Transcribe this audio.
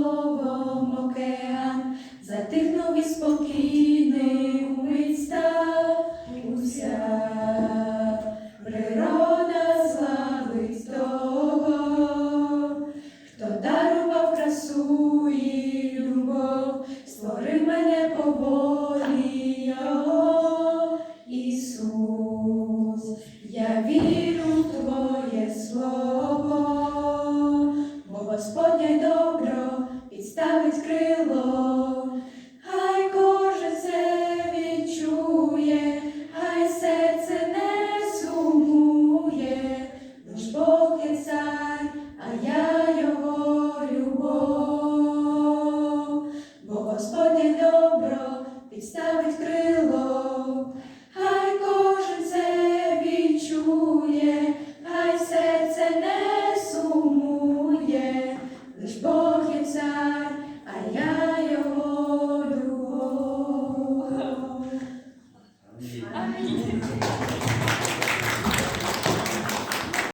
Богом океан, затихнув і спокійний умить уся природа славить того, хто дарував красу і любов, створив мене по волі Його, Ісус, я вірю в Твоє Слово. бо Господня до лиш Бог є цар, а я його друга.